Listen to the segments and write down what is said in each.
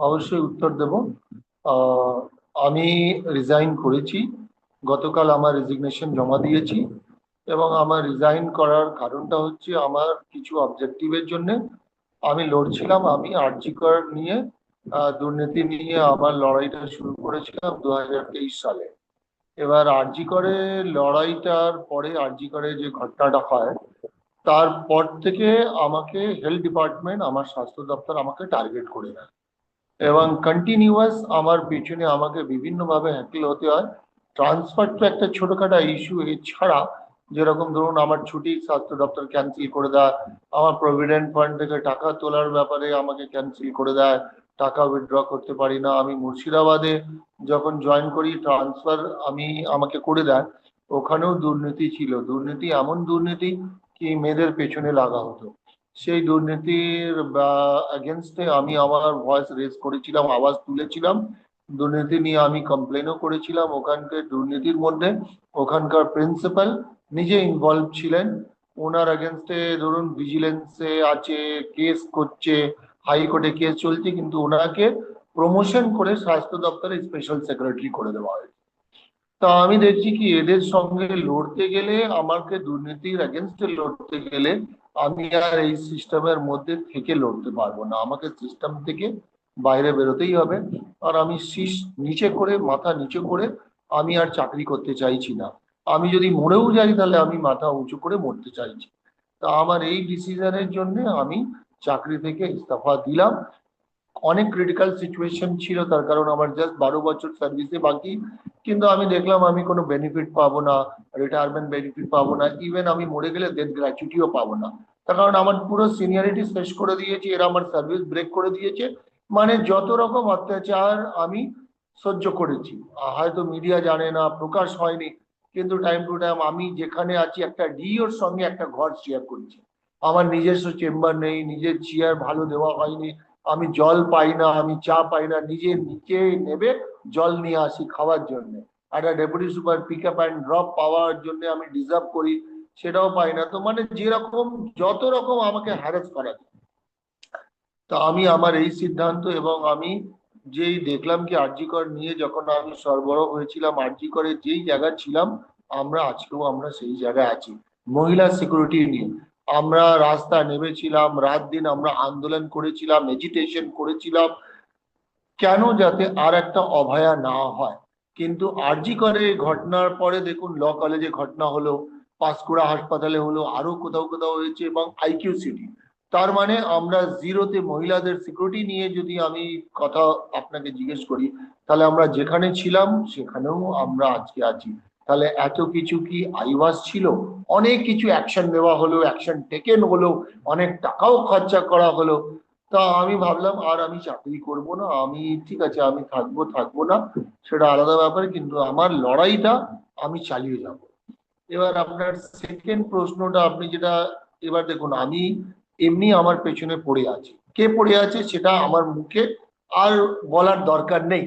অবশ্যই উত্তর দেব। আমি রিজাইন করেছি। গতকাল আমার রেজিগনেশন জমা দিয়েছি এবং আমার রিজাইন করার কারণটা হচ্ছে আমার কিছু অবজেক্টিভের জন্য আমি লড়ছিলাম। আমি আর্জিকর নিয়ে দুর্নীতি নিয়ে আমার লড়াইটা শুরু করেছিলাম দু সালে। এবার আরজি করে লড়াইটার পরে আরজি করে যে ঘটনাটা হয়, তারপর থেকে আমাকে হেলথ ডিপার্টমেন্ট আমার স্বাস্থ্য দপ্তর আমাকে টার্গেট করে দেয়। এবং কন্টিনিউয়াস আমার পেছনে আমাকে বিভিন্নভাবে হ্যাকেল হতে হয়। ট্রান্সফার তো একটা ছোটখাটো ইস্যু এছাড়া, যেরকম ধরুন আমার ছুটি স্বাস্থ্য দপ্তর ক্যান্সেল করে দেয়, আমার প্রভিডেন্ট ফান্ড থেকে টাকা তোলার ব্যাপারে আমাকে ক্যান্সেল করে দেয়, টাকা উইথড্র করতে পারি না। আমি মুর্শিদাবাদে যখন জয়েন করি ট্রান্সফার আমি, আমাকে করে দেয়। ওখানেও দুর্নীতি ছিল। দুর্নীতি এমন দুর্নীতি কি মেয়েদের পেছনে লাগা হতো। সেই দুর্নীতির এগেনস্টে আমি আমার ভয়েস রেজ করেছিলাম, আওয়াজ তুলেছিলাম। দুর্নীতি নিয়ে আমি কমপ্লেনও করেছিলাম। ওখানকার দুর্নীতির মধ্যে ওখানকার প্রিন্সিপাল নিজে ইনভলভ ছিলেন। ওনার এগেনস্টে ধরুন ভিজিলেন্সে আছে কেস করছে হাইকোর্টে কেস চলছে, কিন্তু ওনাকে প্রমোশন করে স্বাস্থ্য দপ্তরে স্পেশাল সেক্রেটারি করে দেওয়া হয়েছে। তা আমি দেখছি কি, এদের সঙ্গে লড়তে গেলে, আমাকে দুর্নীতির এগেনস্টে লড়তে গেলে আমি আর এই সিস্টেমের মধ্যে থেকে লড়তে পারব না। আমাকে সিস্টেম থেকে বাইরে বেরোতেই হবে। আর আমি শীষ নিচে করে, মাথা নিচে করে আমি আর চাকরি করতে চাইছি না। আমি যদি মরেও যাই তাহলে আমি মাথা উঁচু করে মরতে চাইছি। তা আমার এই ডিসিশনের জন্য আমি চাকরি থেকে ইস্তফা দিলাম। অনেক ক্রিটিক্যাল সিচুয়েশন ছিল, তার কারণ আমার জাস্ট বারো বছর সার্ভিসে বাকি, কিন্তু আমি দেখলাম আমি কোনো বেনিফিট পাবো না রিটায়ারমেন্ট বেনিফিট পাবো না ইভেন আমি মরে গেলে ডেথ গ্র্যাচুইটিও পাবো না। তার কারণ আমার পুরো সিনিয়রিটি শেষ করে দিয়েছে, এরা আমার সার্ভিস ব্রেক করে দিয়েছে। মানে যত রকম অত্যাচার আমি সহ্য করেছি। হয়তো মিডিয়া জানে না, প্রকাশ হয়নি, কিন্তু টাইম টু টাইম আমি যেখানে আছি, একটা ডিওর সঙ্গে একটা ঘর শেয়ার করেছি। আমার নিজস্ব চেম্বার নেই, নিজের চেয়ার ভালো দেওয়া হয়নি আমি জল পাই না, আমি চা পাই না, নিজে নিচে নেবে, জল নিয়ে আসি খাওয়ার জন্য। একটা deputy super pick up and drop পাওয়ার জন্য আমি ডিজার্ভ করি, সেটাও পাই না। তো মানে যেরকম, যত রকম আমাকে হ্যারাস করা তা আমি আমার এই সিদ্ধান্ত এবং আমি যেই দেখলাম কি আরজিকর নিয়ে যখন আমি সরবরাহ হয়েছিলাম আরজিকরে যেই জায়গায় ছিলাম, আমরা আজকেও আমরা সেই জায়গায় আছি। মহিলা সিকিউরিটি নিয়ে আমরা রাস্তা নেমেছিলাম, রাত দিন আমরা আন্দোলন করেছিলাম এজিটেশন করেছিলাম, কেন যাতে আর একটা অভয়া না হয়? কিন্তু আরজি করে ঘটনার পরে দেখুন, ল কলেজে ঘটনা হলো, পাঁশকুড়া হাসপাতালে হলো আরও কোথাও কোথাও হয়েছে এবং আইকিউ সিটি তার মানে আমরা জিরোতে মহিলাদের সিকিউরিটি নিয়ে যদি আমি কথা আপনাকে জিজ্ঞেস করি, তাহলে আমরা যেখানে ছিলাম, সেখানেও আমরা আজকে আছি। তাহলে এত কিছু কি আইওয়াস ছিল? অনেক কিছু অ্যাকশন নেওয়া হলো অ্যাকশন টেকেন হলো, অনেক টাকাও খরচা করা হলো। তা আমি ভাবলাম, আর আমি চাকরি করব না, আমি ঠিক আছে, আমি থাকব থাকব না, সেটা আলাদা ব্যাপার, কিন্তু আমার লড়াইটা আমি চালিয়ে যাব। এবার আপনার সেকেন্ড প্রশ্নটা, আপনি যেটা, এবার দেখুন, আমি এমনি আমার পেছনে পড়ে আছি। কে পড়ে আছে সেটা আমার মুখে আর বলার দরকার নেই।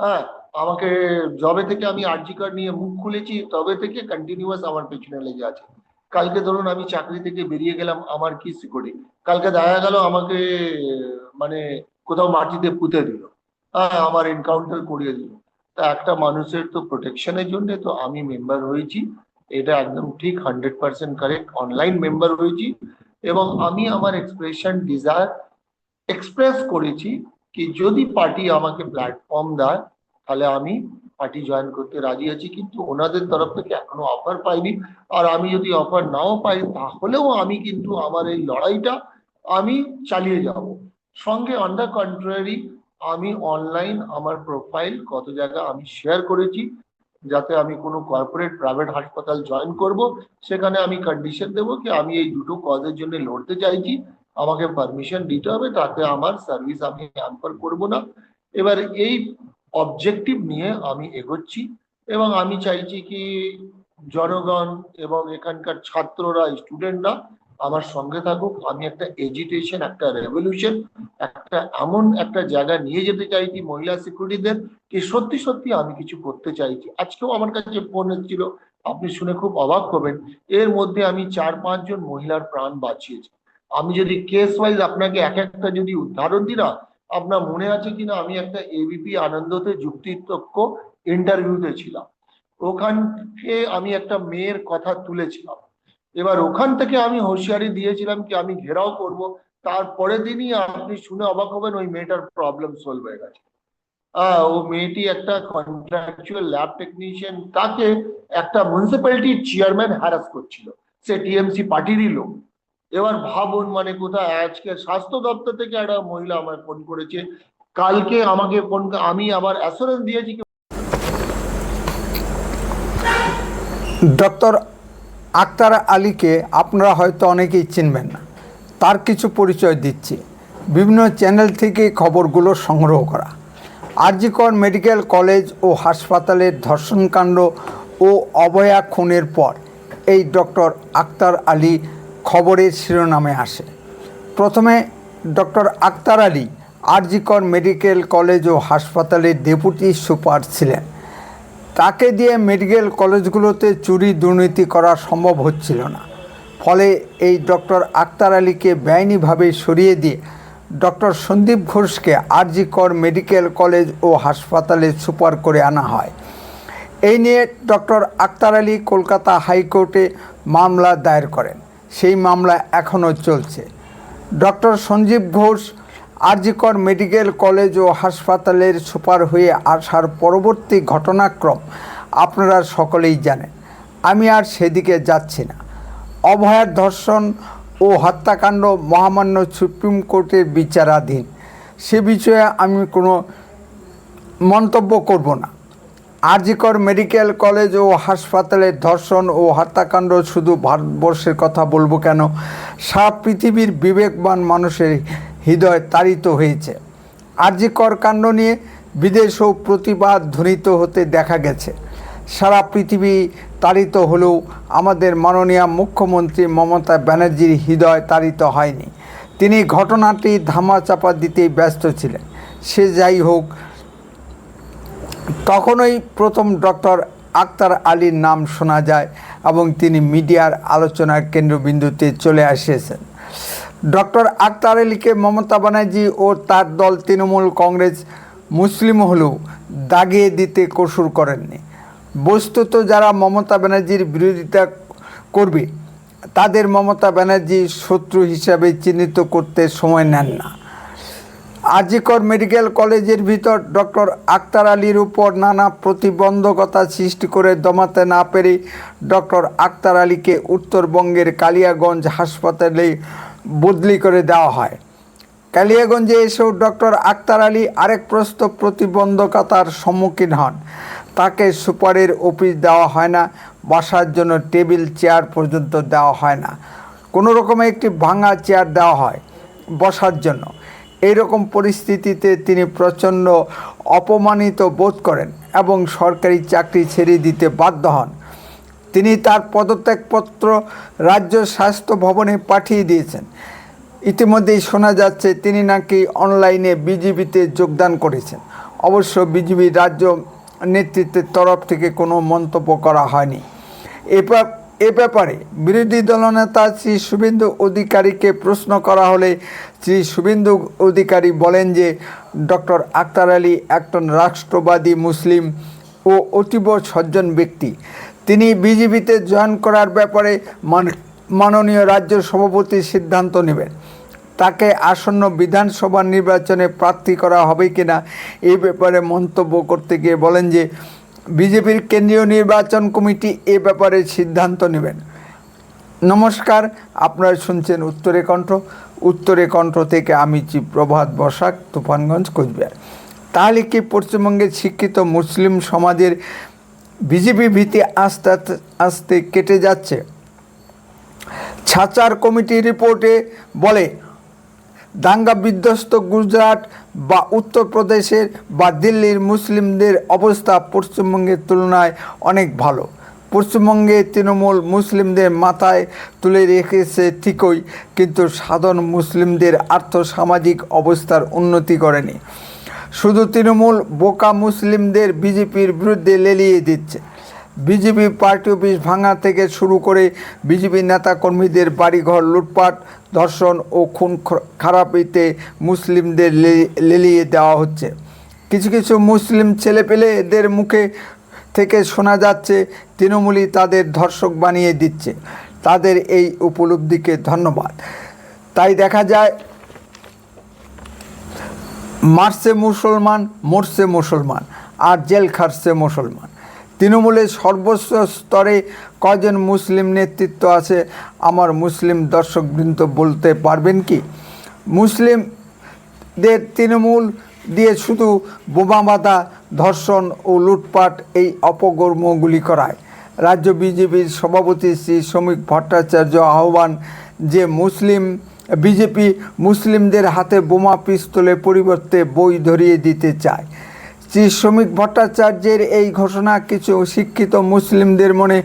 হ্যাঁ আমাকে যবে থেকে আমি আরজি কার্ড নিয়ে মুখ খুলেছি, তবে থেকে কন্টিনিউয়াস আমার পেছনে লেগে আছে। কালকে ধরুন আমি চাকরি থেকে বেরিয়ে গেলাম, আমার কি সিকিউরিটি কালকে দেখা গেল আমাকে মানে কোথাও মাটিতে পুঁতে দিল। হ্যাঁ আমার এনকাউন্টার করিয়ে দিল। তা একটা মানুষের তো প্রোটেকশনের জন্য তো আমি মেম্বার হয়েছি। এটা একদম ঠিক hundred percent correct online member হয়েছি এবং আমি আমার এক্সপ্রেশন ডিজায়ার এক্সপ্রেস করেছি কি যদি পার্টি আমাকে প্ল্যাটফর্ম দেয় তাহলে আমি পার্টি জয়েন করতে রাজি আছি, কিন্তু ওনাদের তরফ থেকে এখনও অফার পাইনি। আর আমি যদি অফার নাও পাই, তাহলেও আমি কিন্তু আমার এই লড়াইটা আমি চালিয়ে যাব। সঙ্গে দ্য কন্ট্রারি আমি অনলাইন আমার প্রোফাইল কত জায়গা আমি শেয়ার করেছি, যাতে আমি কোনো কর্পোরেট প্রাইভেট হাসপাতাল জয়েন করব। সেখানে আমি কন্ডিশন দেবো কি আমি এই দুটো কজের জন্য লড়তে চাইছি। আমাকে পারমিশন দিতে হবে, তাতে আমার সার্ভিস আমি হ্যাম্পার করব না। এবার এই অবজেক্টিভ নিয়ে আমি এগোচ্ছি এবং আমি চাইছি কি জনগণ এবং এখানকার ছাত্ররা স্টুডেন্টরা আমার সঙ্গে থাকুক। আমি একটা এজিটেশন একটা রেভলিউশন একটা এমন একটা জায়গা নিয়ে যেতে চাইছি মহিলা সিকিউরিটিদের কি সত্যি সত্যি আমি কিছু করতে চাইছি। আজকেও আমার কাছে ফোন এসেছিল। আপনি শুনে খুব অবাক হবেন। এর মধ্যে আমি চার পাঁচজন মহিলার প্রাণ বাঁচিয়েছি। আমি যদি কেস ওয়াইজ আপনাকে এক একটা যদি উদাহরণ দিই না আপনার মনে আছে কিনা? আমি একটা এবিপি আনন্দতে যুক্তিতক্ক ইন্টারভিউতে ছিলাম। ওখান থেকে আমি একটা মেয়ের কথা তুলেছিলাম। এবার ওখান থেকে আমি হুঁশিয়ারি দিয়েছিলাম কি আমি ঘেরাও করব। তারপরের দিনই আপনি শুনে অবাক হবেন ওই মেয়েটার প্রবলেম সলভ হয়ে গেছে। ও মেয়েটি একটা কন্ট্রাকচুয়াল ল্যাব টেকনিশিয়ান তাকে একটা মিউনিসিপ্যালিটির চেয়ারম্যান হ্যারাস করছিল। সে টিএমসি পার্টিরই লোক। এবার ভাবুন মানে কোথায়? আজকে স্বাস্থ্য দপ্তর থেকে একটা মহিলা আমায় ফোন করেছে। কালকে আমাকে ফোন আমি আবার অ্যাসুরেন্স দিয়েছি ডক্টর আক্তার আলীকে আপনারা হয়তো অনেকেই চিনবেন না। তার কিছু পরিচয় দিচ্ছি। বিভিন্ন চ্যানেল থেকে খবরগুলো সংগ্রহ করা। আরজিকর মেডিকেল কলেজ ও হাসপাতালের ধর্ষণকাণ্ড ও অবয়া খুনের পর এই ডক্টর আক্তার আলী খবরের শিরোনামে আসে। প্রথমে doctor Akhtar Ali RG Kar medical college ও হাসপাতালের ডেপুটি সুপার ছিলেন। তাকে দিয়ে মেডিকেল কলেজগুলোতে চুরি দুর্নীতি করা সম্ভব হচ্ছিল না। ফলে এই ডক্টর আক্তার আলীকে বেআইনিভাবে সরিয়ে দিয়ে ডক্টর সন্দীপ ঘোষকে আরজি কর মেডিকেল কলেজ ও হাসপাতালে সুপার করে আনা হয়। এই নিয়ে ডক্টর আক্তার আলী কলকাতা হাইকোর্টে মামলা দায়ের করেন। সেই মামলা এখনও চলছে। Doctor Sanjib Ghosh RG Kar medical college ও হাসপাতালের সুপার হয়ে আসার পরবর্তী ঘটনাক্রম আপনারা সকলেই জানেন। আমি আর সেদিকে যাচ্ছি না। অভয়ার ধর্ষণ ও হত্যাকাণ্ড মহামান্য সুপ্রিম কোর্টের বিচারাধীন। সে বিষয়ে আমি কোনো মন্তব্য করব না। আরজিকর মেডিকেল কলেজ ও হাসপাতালের ধর্ষণ ও হত্যাকাণ্ড শুধু ভারতবর্ষের কথা বলব কেন? সারা পৃথিবীর বিবেকবান মানুষের হৃদয় তাড়িত হয়েছে। আরজিকর কাণ্ড নিয়ে বিদেশেও প্রতিবাদ ধ্বনিত হতে দেখা গেছে। সারা পৃথিবী তাড়িত হলেও আমাদের মাননীয় মুখ্যমন্ত্রী মমতা ব্যানার্জির হৃদয় তাড়িত হয়নি। তিনি ঘটনাটি ধামাচাপা দিতেই ব্যস্ত ছিলেন। সে যাই হোক তখনই প্রথম ডক্টর আক্তার আলীর নাম শোনা যায় এবং তিনি মিডিয়ার আলোচনার কেন্দ্রবিন্দুতে চলে আসিয়েছেন ডক্টর আক্তার আলীকে মমতা ব্যানার্জি ও তার দল তৃণমূল কংগ্রেস মুসলিম হলেও দাগিয়ে দিতে কসুর করেননি। বস্তুত যারা মমতা ব্যানার্জির বিরোধিতা করবে, তাদের মমতা ব্যানার্জি শত্রু হিসাবে চিহ্নিত করতে সময় নেন না। আজিকর মেডিকেল কলেজের ভিতর ডক্টর আক্তার আলীর উপর নানা প্রতিবন্ধকতা সৃষ্টি করে দমাতে না পেরে ডক্টর আক্তার আলীকে উত্তরবঙ্গের কালিয়াগঞ্জ হাসপাতালে বদলি করে দেওয়া হয়। কালিয়াগঞ্জে এসেও ডক্টর আক্তার আলী আরেক প্রস্ত প্রতিবন্ধকতার সম্মুখীন হন। তাকে সুপারের অফিস দেওয়া হয় না, বসার জন্য টেবিল, চেয়ার পর্যন্ত দেওয়া হয় না। কোনো রকমে একটি ভাঙা চেয়ার দেওয়া হয় বসার জন্য। এইরকম পরিস্থিতিতে তিনি প্রচণ্ড অপমানিত বোধ করেন এবং সরকারি চাকরি ছেড়ে দিতে বাধ্য হন। তিনি তার পদত্যাগপত্র রাজ্য স্বাস্থ্য ভবনে পাঠিয়ে দিয়েছেন। ইতিমধ্যেই শোনা যাচ্ছে তিনি নাকি অনলাইনে বিজেপিতে যোগদান করেছেন। অবশ্য বিজেপি রাজ্য নেতৃত্বের তরফ থেকে কোনো মন্তব্য করা হয়নি। এবার এ ব্যাপারে বিরোধী দলনেতা শ্রী শুভেন্দু অধিকারীকে প্রশ্ন করা হলে শ্রী শুভেন্দু অধিকারী বলেন যে ডক্টর আক্তার আলী একজন রাষ্ট্রবাদী মুসলিম ও অতীব সজ্জন ব্যক্তি। তিনি বিজেপিতে জয়েন করার ব্যাপারে মান- মাননীয় রাজ্য সভাপতি সিদ্ধান্ত নেবেন। তাকে আসন্ন বিধানসভা নির্বাচনে প্রার্থী করা হবে কিনা এই ব্যাপারে মন্তব্য করতে গিয়ে বলেন যে বিজেপির কেন্দ্রীয় নির্বাচন কমিটি এ ব্যাপারে সিদ্ধান্ত নেবেন। নমস্কার, আপনারা শুনছেন উত্তরে কণ্ঠ। উত্তরে কণ্ঠ থেকে আমি চি প্রভাত বসাক, তুফানগঞ্জ, কোচবিহার। তাহলে কি পশ্চিমবঙ্গের শিক্ষিত মুসলিম সমাজের বিজেপি ভীতি আস্তে আস্তে আস্তে কেটে যাচ্ছে? ছাচার কমিটি রিপোর্টে বলে দাঙ্গা বিধ্বস্ত গুজরাট বা উত্তরপ্রদেশের বা দিল্লির মুসলিমদের অবস্থা পশ্চিমবঙ্গের তুলনায় অনেক ভালো। পশ্চিমবঙ্গে তৃণমূল মুসলিমদের মাথায় তুলে রেখেছে ঠিকই, কিন্তু সাধারণ মুসলিমদের আর্থসামাজিক অবস্থার উন্নতি করেনি। শুধু তৃণমূল বোকা মুসলিমদের বিজেপির বিরুদ্ধে লেলিয়ে দিচ্ছে। বিজেপি পার্টি অফিস ভাঙা থেকে শুরু করে বিজেপি নেতা কর্মীদের বাড়িঘর লুটপাট, ধর্ষণ ও খুন খারাপিতে মুসলিমদের লেলিয়ে দেওয়া হচ্ছে। কিছু কিছু মুসলিম ছেলেপেলেদের মুখে থেকে শোনা যাচ্ছে, তৃণমূলই তাদের ধর্ষক বানিয়ে দিচ্ছে। তাদের এই উপলব্ধিকে ধন্যবাদ। তাই দেখা যায়, মারছে মুসলমান, মরছে মুসলমান, আর জেল খাটছে মুসলমান। তৃণমূলের সর্বোচ্চ স্তরে কজন মুসলিম নেতৃত্ব আছে? আমার মুসলিম দর্শকবৃন্দ বলতে পারবেন কি? মুসলিমদের তৃণমূল দিয়ে শুধু বোমা বাঁধা, ধর্ষণ ও লুটপাট এই অপকর্মগুলি করায়। রাজ্য বিজেপির সভাপতি শ্রী শ্রমিক ভট্টাচার্য আহ্বান যে মুসলিম, বিজেপি মুসলিমদের হাতে বোমা পিস্তলের পরিবর্তে বই ধরিয়ে দিতে চায়। শ্রী শ্রমিক ভট্টাচার্যের এই ঘোষণা কিছু শিক্ষিত মুসলিমদের মনে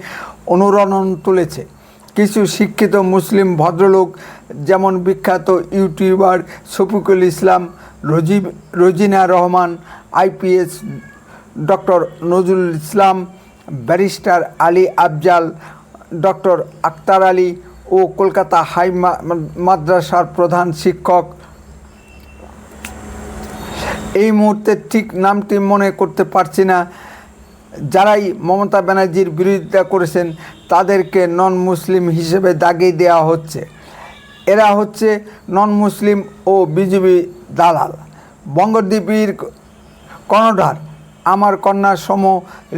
অনুরণন তুলেছে। কিছু শিক্ষিত মুসলিম ভদ্রলোক যেমন বিখ্যাত YouTuber Shafiqul Islam, Rajib, Rozina Rahman, IPS doctor Nazrul Islam, barrister Ali Afzal, doctor Akhtar Ali ও কলকাতা হাই মাদ্রাসার প্রধান শিক্ষক এই মুহূর্তে ঠিক নামটি মনে করতে পারছি না। যারাই মমতা ব্যানার্জির বিরোধিতা করেছেন, তাদেরকে নন মুসলিম হিসেবে দাগিয়ে দেওয়া হচ্ছে। এরা হচ্ছে নন মুসলিম ও বিজেপি দালাল। বঙ্গদ্বীপীর কর্ণধার আমার কন্যা সম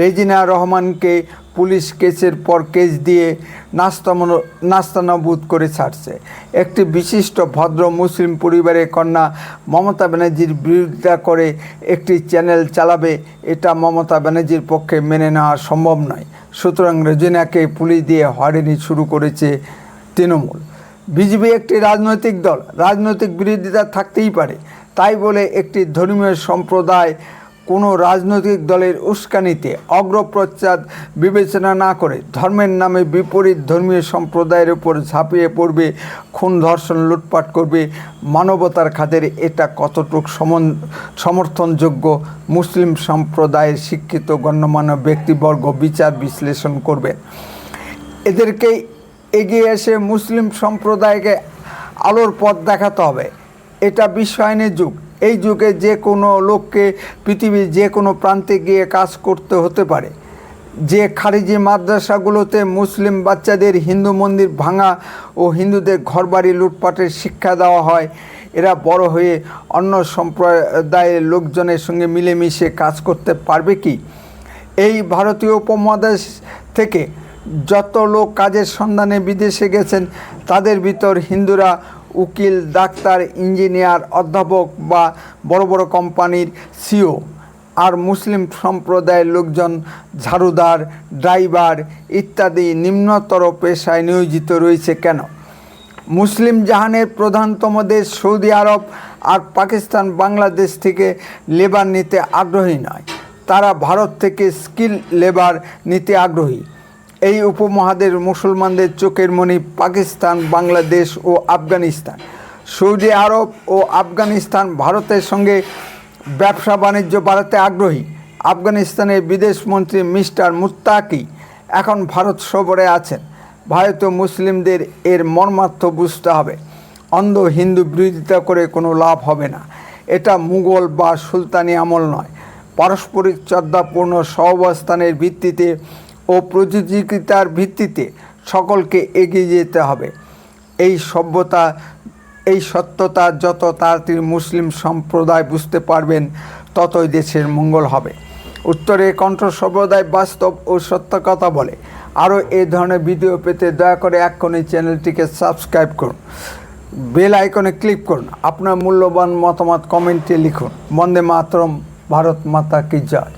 রেজিনা রহমানকে পুলিশ কেসের পর কেস দিয়ে নাস্তামন, নাস্তানাবুদ করে ছাড়ছে। একটি বিশিষ্ট ভদ্র মুসলিম পরিবারের কন্যা মমতা ব্যানার্জির বিরোধিতা করে একটি চ্যানেল চালাবে, এটা মমতা ব্যানার্জির পক্ষে মেনে নেওয়া সম্ভব নয়। সুতরাং রেজিনাকে পুলিশ দিয়ে হয়রানি শুরু করেছে তৃণমূল। বিজেপি একটি রাজনৈতিক দল, রাজনৈতিক বিরোধিতা থাকতেই পারে। তাই বলে একটি ধর্মীয় সম্প্রদায় কোনো রাজনৈতিক দলের উস্কানিতে অগ্রপ্রচার বিবেচনা না করে ধর্মের নামে বিপরীত ধর্মীয় সম্প্রদায়ের উপর ঝাঁপিয়ে পড়বে, খুন ধর্ষণ লুটপাট করবে, মানবতার খাতের এটা কতটুক সমর্থনযোগ্য? মুসলিম সম্প্রদায়ের শিক্ষিত গণ্যমান্য ব্যক্তিবর্গ বিচার বিশ্লেষণ করবেন এদেরকে এগিয়ে এসে মুসলিম সম্প্রদায়কে আলোর পথ দেখাতে হবে। এটা বিশ্বায়নের যুগ। এই যুগে যে কোনো লোককে পৃথিবীর যে কোনো প্রান্তে গিয়ে কাজ করতে হতে পারে। যে খারিজি মাদ্রাসাগুলোতে মুসলিম বাচ্চাদের হিন্দু মন্দির ভাঙা ও হিন্দুদের ঘরবাড়ি লুটপাটের শিক্ষা দেওয়া হয়, এরা বড় হয়ে অন্য সম্প্রদায়ের লোকজনের সঙ্গে মিলেমিশে কাজ করতে পারবে কি? এই ভারতীয় উপমহাদেশ থেকে যত লোক কাজের সন্ধানে বিদেশে গেছেন, তাদের ভিতর হিন্দুরা উকিল, ডাক্তার, ইঞ্জিনিয়ার, অধ্যাপক বা বড় বড় কোম্পানির সিও আর মুসলিম সম্প্রদায়ের লোকজন, ঝাড়ুদার, ড্রাইভার ইত্যাদি নিম্নতর পেশায় নিয়োজিত রয়েছে কেন? মুসলিম জাহানের প্রধানতম দেশ সৌদি আরব আর পাকিস্তান বাংলাদেশ থেকে লেবার নিতে আগ্রহী নয়। তারা ভারত থেকে স্কিল লেবার নিতে আগ্রহী। এই উপমহাদেশ মুসলমানদের চোখের মণি পাকিস্তান, বাংলাদেশ ও আফগানিস্তান। সৌদি আরব ও আফগানিস্তান ভারতের সঙ্গে ব্যবসা বাণিজ্য বাড়াতে আগ্রহী। আফগানিস্তানের বিদেশমন্ত্রী মিস্টার মুত্তাকি এখন ভারত সফরে আছেন। ভারতীয় মুসলিমদের এর মর্মার্থ বুঝতে হবে। অন্ধ হিন্দু বিরোধিতা করে কোনো লাভ হবে না। এটা মুঘল বা সুলতানি আমল নয়। পারস্পরিক শ্রদ্ধাপূর্ণ সহাবস্থানের ভিত্তিতে ও প্রযোজিতার ভিত্তিতে সকলকে এগিয়ে যেতে হবে। এই সভ্যতা, এই সত্যতা যত তাড়াতাড়ি মুসলিম সম্প্রদায় বুঝতে পারবেন, ততই দেশের মঙ্গল হবে। উত্তরে কণ্ঠ সম্প্রদায় বাস্তব ও সত্য কথা বলে। আরও এই ধরনের ভিডিও পেতে দয়া করে এক্ষুনি চ্যানেলটিকে সাবস্ক্রাইব করুন। বেল আইকনে ক্লিক করুন। আপনার মূল্যবান মতামত কমেন্টে লিখুন। বন্দে মাতরম, ভারত মাতা কি জয়।